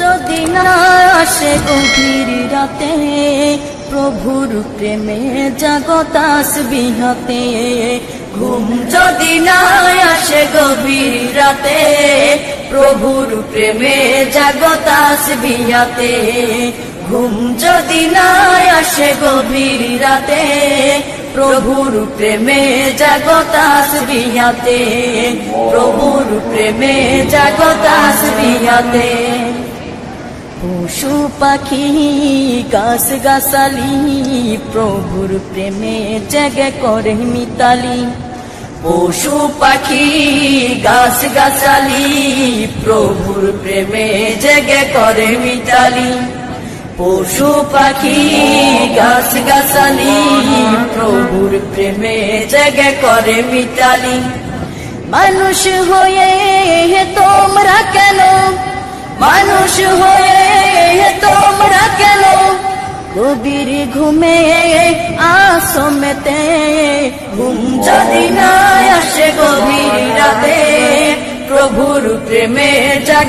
যদি না আসে গভীর রাতে, প্রভুর প্রেমে জাগতাস বিহাতে ঘুম যদি না আসে গভীর রাতে, প্রভুর প্রেমে জাগতাস বিহাতে ঘুম যদি না আসে গভীর রাতে, প্রভুর প্রেমে জাগতাস বিহাতে প্রভুর প্রেমে জাগতাস বিহাতে পশু পাখি গাছ গাছালি প্রভুর প্রেমে জাগে করে মিতালি। পশু পাখি গাছ গাছালি প্রভুর প্রেমে জেগে করে মিতালি। পশু পাখি গাছ গাছালি প্রভুর প্রেমে জেগে করে মিতালি। মানুষ হয়ে কেন মানুষ হয়ে তোমরা কেন? গভীর ঘুমে আসমেতে ঘুম যদি না আসে গভীর রাতে, প্রভুর প্রেমে